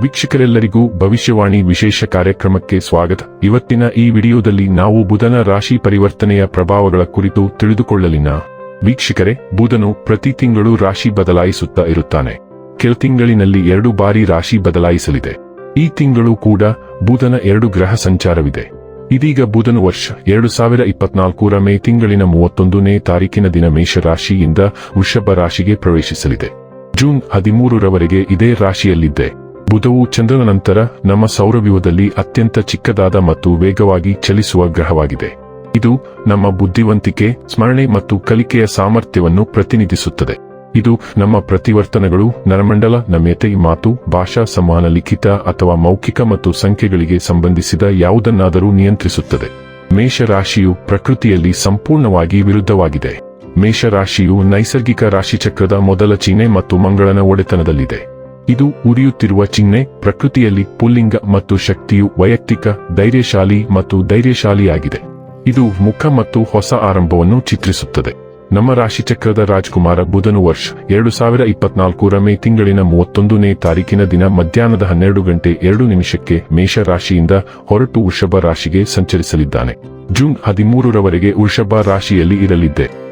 ವೀಕ್ಷಕರೆಲ್ಲರಿಗೂ ಭವಿಷ್ಯವಾಣಿ ವಿಶೇಷ ಕಾರ್ಯಕ್ರಮಕ್ಕೆ ಸ್ವಾಗತ. ಇವತ್ತಿನ ಈ ವಿಡಿಯೋದಲ್ಲಿ ನಾವು ಬುಧನ ರಾಶಿ ಪರಿವರ್ತನೆಯ ಪ್ರಭಾವಗಳ ಕುರಿತು ತಿಳಿದುಕೊಳ್ಳಲಿನ. ವೀಕ್ಷಕರೇ, ಬುಧನು ಪ್ರತಿ ತಿಂಗಳು ರಾಶಿ ಬದಲಾಯಿಸುತ್ತಾ ಇರುತ್ತಾನೆ. ಕೆಲ ತಿಂಗಳಿನಲ್ಲಿ ಎರಡು ಬಾರಿ ರಾಶಿ ಬದಲಾಯಿಸಲಿದೆ. ಈ ತಿಂಗಳು ಕೂಡ ಬುಧನ ಎರಡು ಗ್ರಹ ಸಂಚಾರವಿದೆ. ಇದೀಗ ಬುಧನು ವರ್ಷ ಎರಡು ಸಾವಿರ ಇಪ್ಪತ್ನಾಲ್ಕರ ಮೇ ತಿಂಗಳಿನ ಮೂವತ್ತೊಂದನೇ ತಾರೀಕಿನ ದಿನ ಮೇಷರಾಶಿಯಿಂದ ವೃಷಭ ರಾಶಿಗೆ ಪ್ರವೇಶಿಸಲಿದೆ. ಜೂನ್ ಹದಿಮೂರರವರೆಗೆ ಇದೇ ರಾಶಿಯಲ್ಲಿದ್ದೆ. ಬುಧವು ಚಂದ್ರನ ನಂತರ ನಮ್ಮ ಸೌರವ್ಯೂಹದಲ್ಲಿ ಅತ್ಯಂತ ಚಿಕ್ಕದಾದ ಮತ್ತು ವೇಗವಾಗಿ ಚಲಿಸುವ ಗ್ರಹವಾಗಿದೆ. ಇದು ನಮ್ಮ ಬುದ್ಧಿವಂತಿಕೆ, ಸ್ಮರಣೆ ಮತ್ತು ಕಲಿಕೆಯ ಸಾಮರ್ಥ್ಯವನ್ನು ಪ್ರತಿನಿಧಿಸುತ್ತದೆ. ಇದು ನಮ್ಮ ಪ್ರತಿವರ್ತನಗಳು, ನರಮಂಡಲ, ನಮ್ಯತೆ, ಮಾತು, ಭಾಷಾ ಸಂವಹನ ಲಿಖಿತ ಅಥವಾ ಮೌಖಿಕ ಮತ್ತು ಸಂಖ್ಯೆಗಳಿಗೆ ಸಂಬಂಧಿಸಿದ ಯಾವುದನ್ನಾದರೂ ನಿಯಂತ್ರಿಸುತ್ತದೆ. ಮೇಷರಾಶಿಯು ಪ್ರಕೃತಿಯಲ್ಲಿ ಸಂಪೂರ್ಣವಾಗಿ ವಿರುದ್ಧವಾಗಿದೆ. ಮೇಷರಾಶಿಯು ನೈಸರ್ಗಿಕ ರಾಶಿಚಕ್ರದ ಮೊದಲ ಚಿಹ್ನೆ ಮತ್ತು ಮಂಗಳನ ಒಡೆತನದಲ್ಲಿದೆ. ಇದು ಉರಿಯುತ್ತಿರುವ ಚಿಹ್ನೆ, ಪ್ರಕೃತಿಯಲ್ಲಿ ಪುಲ್ಲಿಂಗ ಮತ್ತು ಶಕ್ತಿಯು ವೈಯಕ್ತಿಕ, ಧೈರ್ಯಶಾಲಿ ಮತ್ತು ಧೈರ್ಯಶಾಲಿಯಾಗಿದೆ. ಇದು ಮುಖ ಮತ್ತು ಹೊಸ ಆರಂಭವನ್ನು ಚಿತ್ರಿಸುತ್ತದೆ. ನಮ್ಮ ರಾಶಿಚಕ್ರದ ರಾಜ್ಕುಮಾರ ಬುಧನು ವರ್ಷ ಎರಡು ಸಾವಿರ ಇಪ್ಪತ್ನಾಲ್ಕರ ಮೇ ತಿಂಗಳಿನ ಮೂವತ್ತೊಂದನೇ ತಾರೀಕಿನ ದಿನ ಮಧ್ಯಾಹ್ನದ ಹನ್ನೆರಡು ಗಂಟೆ ಎರಡು ನಿಮಿಷಕ್ಕೆ ಮೇಷ ರಾಶಿಯಿಂದ ಹೊರಟು ವೃಷಭ ರಾಶಿಗೆ ಸಂಚರಿಸಲಿದ್ದಾನೆ. ಜೂನ್ ಹದಿಮೂರರವರೆಗೆ ವೃಷಭ ರಾಶಿಯಲ್ಲಿ ಇರಲಿದ್ದೆ.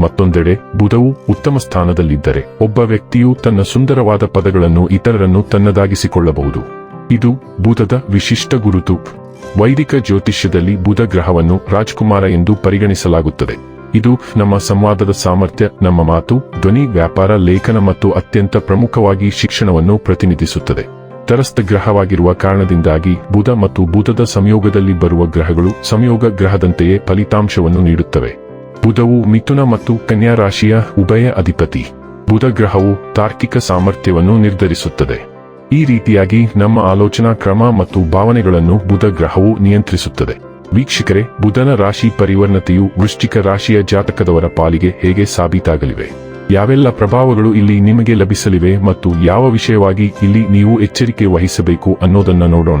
ಮತ್ತೊಂದೆಡೆ, ಬುಧವು ಉತ್ತಮ ಸ್ಥಾನದಲ್ಲಿದ್ದರೆ ಒಬ್ಬ ವ್ಯಕ್ತಿಯು ತನ್ನ ಸುಂದರವಾದ ಪದಗಳನ್ನು ಇತರರನ್ನು ತನ್ನದಾಗಿಸಿಕೊಳ್ಳಬಹುದು. ಇದು ಬುಧದ ವಿಶಿಷ್ಟ ಗುರುತು. ವೈದಿಕ ಜ್ಯೋತಿಷ್ಯದಲ್ಲಿ ಬುಧ ಗ್ರಹವನ್ನು ರಾಜ್ಕುಮಾರ ಎಂದು ಪರಿಗಣಿಸಲಾಗುತ್ತದೆ. ಇದು ನಮ್ಮ ಸಂವಾದದ ಸಾಮರ್ಥ್ಯ, ನಮ್ಮ ಮಾತು, ಧ್ವನಿ, ವ್ಯಾಪಾರ, ಲೇಖನ ಮತ್ತು ಅತ್ಯಂತ ಪ್ರಮುಖವಾಗಿ ಶಿಕ್ಷಣವನ್ನು ಪ್ರತಿನಿಧಿಸುತ್ತದೆ. ತರಸ್ಥ ಗ್ರಹವಾಗಿರುವ ಕಾರಣದಿಂದಾಗಿ ಬುಧ ಮತ್ತು ಬುಧದ ಸಂಯೋಗದಲ್ಲಿ ಬರುವ ಗ್ರಹಗಳು ಸಂಯೋಗ ಗ್ರಹದಂತೆಯೇ ಫಲಿತಾಂಶವನ್ನು ನೀಡುತ್ತವೆ. ಬುಧವು ಮಿಥುನ ಮತ್ತು ಕನ್ಯಾ ರಾಶಿಯ ಉಭಯ ಅಧಿಪತಿ. ಬುಧ ಗ್ರಹವು ತಾರ್ಕಿಕ ಸಾಮರ್ಥ್ಯವನ್ನು ನಿರ್ಧರಿಸುತ್ತದೆ. ಈ ರೀತಿಯಾಗಿ ನಮ್ಮ ಆಲೋಚನಾ ಕ್ರಮ ಮತ್ತು ಭಾವನೆಗಳನ್ನು ಬುಧ ಗ್ರಹವು ನಿಯಂತ್ರಿಸುತ್ತದೆ. ವೀಕ್ಷಕರೇ, ಬುಧನ ರಾಶಿ ಪರಿವರ್ಣತೆಯು ವೃಶ್ಚಿಕ ರಾಶಿಯ ಜಾತಕದವರ ಪಾಲಿಗೆ ಹೇಗೆ ಸಾಬೀತಾಗಲಿವೆ? ಯಾವೆಲ್ಲ ಪ್ರಭಾವಗಳು ಇಲ್ಲಿ ನಿಮಗೆ ಲಭಿಸಲಿವೆ ಮತ್ತು ಯಾವ ವಿಷಯವಾಗಿ ಇಲ್ಲಿ ನೀವು ಎಚ್ಚರಿಕೆ ವಹಿಸಬೇಕು ಅನ್ನೋದನ್ನ ನೋಡೋಣ.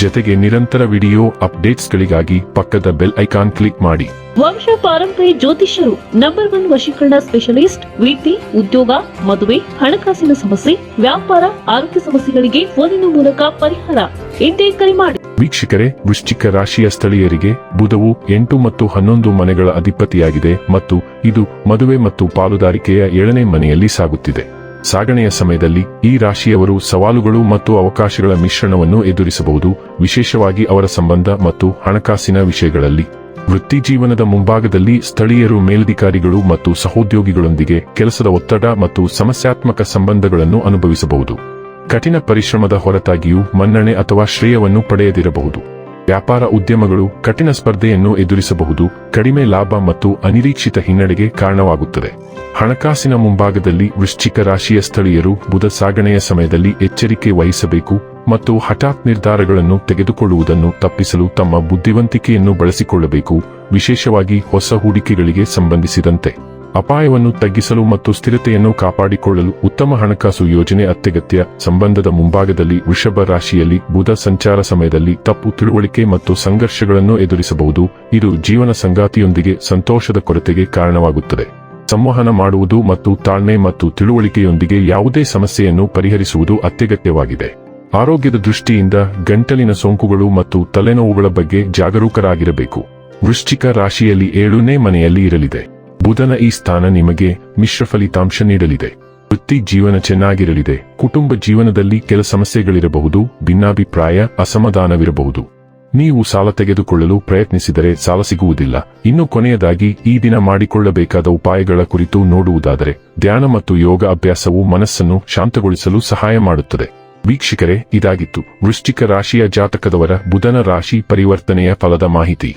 ಜೊತೆಗೆ ನಿರಂತರ ವಿಡಿಯೋ ಅಪ್ಡೇಟ್ಸ್ಗಳಿಗಾಗಿ ಪಕ್ಕದ ಬೆಲ್ ಐಕಾನ್ ಕ್ಲಿಕ್ ಮಾಡಿ. ವಂಶ ಪಾರಂಪರಿ ಜ್ಯೋತಿಷ್ಯರು ನಂಬರ್ ಒನ್ ವಶೀಕರಣ ಸ್ಪೆಷಲಿಸ್ಟ್ ವೃತ್ತಿ ಉದ್ಯೋಗ ಮದುವೆ ಹಣಕಾಸಿನ ಸಮಸ್ಯೆ ವ್ಯಾಪಾರ ಆರೋಗ್ಯ ಸಮಸ್ಯೆಗಳಿಗೆ ಫೋನಿನ ಮೂಲಕ ಪರಿಹಾರ ಎಂದೇ ಕರೆ ಮಾಡಿ. ವೀಕ್ಷಕರೇ ವೃಶ್ಚಿಕ ರಾಶಿಯ ಸ್ಥಳೀಯರಿಗೆ ಬುಧವು ಎಂಟು ಮತ್ತು ಹನ್ನೊಂದು ಮನೆಗಳ ಅಧಿಪತಿಯಾಗಿದೆ ಮತ್ತು ಇದು ಮದುವೆ ಮತ್ತು ಪಾಲುದಾರಿಕೆಯ ಏಳನೇ ಮನೆಯಲ್ಲಿ ಸಾಗುತ್ತಿದೆ. ಸಾಗಣೆಯ ಸಮಯದಲ್ಲಿ ಈ ರಾಶಿಯವರು ಸವಾಲುಗಳು ಮತ್ತು ಅವಕಾಶಗಳ ಮಿಶ್ರಣವನ್ನು ಎದುರಿಸಬಹುದು, ವಿಶೇಷವಾಗಿ ಅವರ ಸಂಬಂಧ ಮತ್ತು ಹಣಕಾಸಿನ ವಿಷಯಗಳಲ್ಲಿ. ವೃತ್ತಿ ಜೀವನದ ಮುಂಭಾಗದಲ್ಲಿ ಸ್ಥಳೀಯರು ಮೇಲಧಿಕಾರಿಗಳು ಮತ್ತು ಸಹೋದ್ಯೋಗಿಗಳೊಂದಿಗೆ ಕೆಲಸದ ಒತ್ತಡ ಮತ್ತು ಸಮಸ್ಯಾತ್ಮಕ ಸಂಬಂಧಗಳನ್ನು ಅನುಭವಿಸಬಹುದು. ಕಠಿಣ ಪರಿಶ್ರಮದ ಹೊರತಾಗಿಯೂ ಮನ್ನಣೆ ಅಥವಾ ಶ್ರೇಯವನ್ನು ಪಡೆಯದಿರಬಹುದು. ವ್ಯಾಪಾರ ಉದ್ಯಮಗಳು ಕಠಿಣ ಸ್ಪರ್ಧೆಯನ್ನು ಎದುರಿಸಬಹುದು, ಕಡಿಮೆ ಲಾಭ ಮತ್ತು ಅನಿರೀಕ್ಷಿತ ಹಿನ್ನಡೆಗೆ ಕಾರಣವಾಗುತ್ತದೆ. ಹಣಕಾಸಿನ ಮುಂಭಾಗದಲ್ಲಿ ವೃಶ್ಚಿಕ ರಾಶಿಯ ಸ್ಥಳೀಯರು ಬುಧ ಸಾಗಣೆಯ ಸಮಯದಲ್ಲಿ ಎಚ್ಚರಿಕೆ ವಹಿಸಬೇಕು ಮತ್ತು ಹಠಾತ್ ನಿರ್ಧಾರಗಳನ್ನು ತೆಗೆದುಕೊಳ್ಳುವುದನ್ನು ತಪ್ಪಿಸಲು ತಮ್ಮ ಬುದ್ಧಿವಂತಿಕೆಯನ್ನು ಬಳಸಿಕೊಳ್ಳಬೇಕು, ವಿಶೇಷವಾಗಿ ಹೊಸ ಹೂಡಿಕೆಗಳಿಗೆ ಸಂಬಂಧಿಸಿದಂತೆ. ಅಪಾಯವನ್ನು ತಗ್ಗಿಸಲು ಮತ್ತು ಸ್ಥಿರತೆಯನ್ನು ಕಾಪಾಡಿಕೊಳ್ಳಲು ಉತ್ತಮ ಹಣಕಾಸು ಯೋಜನೆ ಅತ್ಯಗತ್ಯ. ಸಂಬಂಧದ ಮುಂಭಾಗದಲ್ಲಿ ವೃಷಭ ರಾಶಿಯಲ್ಲಿ ಬುಧ ಸಂಚಾರ ಸಮಯದಲ್ಲಿ ತಪ್ಪು ತಿಳುವಳಿಕೆ ಮತ್ತು ಸಂಘರ್ಷಗಳನ್ನು ಎದುರಿಸಬಹುದು. ಇದು ಜೀವನ ಸಂಗಾತಿಯೊಂದಿಗೆ ಸಂತೋಷದ ಕೊರತೆಗೆ ಕಾರಣವಾಗುತ್ತದೆ. ಸಂವಹನ ಮಾಡುವುದು ಮತ್ತು ತಾಳ್ಮೆ ಮತ್ತು ತಿಳುವಳಿಕೆಯೊಂದಿಗೆ ಯಾವುದೇ ಸಮಸ್ಯೆಯನ್ನು ಪರಿಹರಿಸುವುದು ಅತ್ಯಗತ್ಯವಾಗಿದೆ. ಆರೋಗ್ಯದ ದೃಷ್ಟಿಯಿಂದ ಗಂಟಲಿನ ಸೋಂಕುಗಳು ಮತ್ತು ತಲೆನೋವುಗಳ ಬಗ್ಗೆ ಜಾಗರೂಕರಾಗಿರಬೇಕು. ವೃಶ್ಚಿಕ ರಾಶಿಯಲ್ಲಿ ಏಳನೇ ಮನೆಯಲ್ಲಿ ಇರಲಿದೆ. ಬುಧನ ಈ ಸ್ಥಾನ ನಿಮಗೆ ಮಿಶ್ರ ಫಲಿತಾಂಶ ನೀಡಲಿದೆ. ವೃತ್ತಿ ಜೀವನ ಚೆನ್ನಾಗಿರಲಿದೆ. ಕುಟುಂಬ ಜೀವನದಲ್ಲಿ ಕೆಲ ಸಮಸ್ಯೆಗಳಿರಬಹುದು, ಭಿನ್ನಾಭಿಪ್ರಾಯ, ಅಸಮಾಧಾನವಿರಬಹುದು. ನೀವು ಸಾಲ ತೆಗೆದುಕೊಳ್ಳಲು ಪ್ರಯತ್ನಿಸಿದರೆ ಸಾಲ ಸಿಗುವುದಿಲ್ಲ. ಇನ್ನು ಕೊನೆಯದಾಗಿ, ಈ ದಿನ ಮಾಡಿಕೊಳ್ಳಬೇಕಾದ ಉಪಾಯಗಳ ಕುರಿತು ನೋಡುವುದಾದರೆ, ಧ್ಯಾನ ಮತ್ತು ಯೋಗ ಅಭ್ಯಾಸವು ಮನಸ್ಸನ್ನು ಶಾಂತಗೊಳಿಸಲು ಸಹಾಯ ಮಾಡುತ್ತದೆ. ವೀಕ್ಷಕರೇ, ಇದಾಗಿತ್ತು. ವೃಶ್ಚಿಕ ರಾಶಿಯ ಜಾತಕದವರ ಬುಧನ ರಾಶಿ ಪರಿವರ್ತನೆಯ ಫಲದ ಮಾಹಿತಿ.